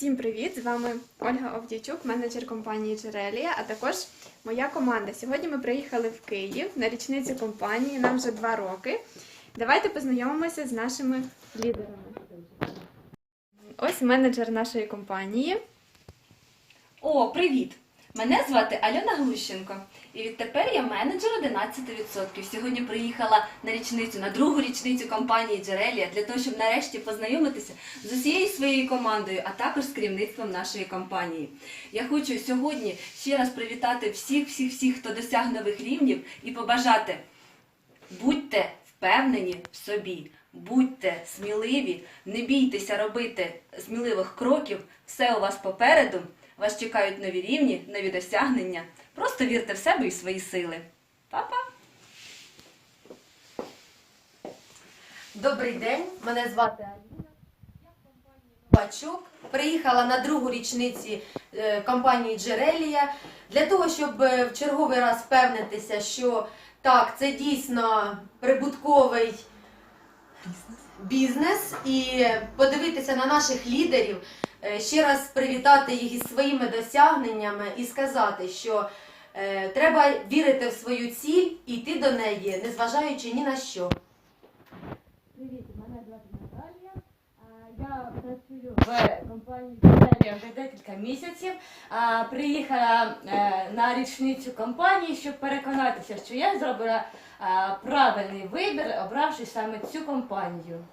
Всім привіт! З вами Ольга Овдійчук, менеджер компанії Джерелія, а також моя команда. Сьогодні ми приїхали в Київ на річницю компанії. Нам вже два роки. Давайте познайомимося з нашими лідерами. Ось менеджер нашої компанії. О, привіт! Мене звати Альона Глущенко, і відтепер я менеджер 11%. Сьогодні приїхала на річницю, на другу річницю компанії Джерелія для того, щоб нарешті познайомитися з усією своєю командою, а також з керівництвом нашої компанії. Я хочу сьогодні ще раз привітати всіх, всіх, всіх, хто досяг нових рівнів, і побажати будьте впевнені в собі. Будьте сміливі, не бійтеся робити сміливих кроків, все у вас попереду. Вас чекають нові рівні, нові досягнення. Просто вірте в себе і свої сили. Па-па! Добрий день, мене звати Аліна. Я в компанії Новачок. Приїхала на другу річниці е, компанії Джерелія для того, щоб е, в черговий раз впевнитися, що так, це дійсно прибутковий бізнес і подивитися на наших лідерів, е, ще раз привітати їх із своїми досягненнями і сказати, що е, треба вірити в свою ціль і йти до неї, незважаючи ні на що. Привіт, мене звати Наталія. А, Я працюю в компанії Джерелія вже декілька місяців. Приїхала е, на річницю компанії, щоб переконатися, що я зробила правильний вибір, обравши саме цю компанію.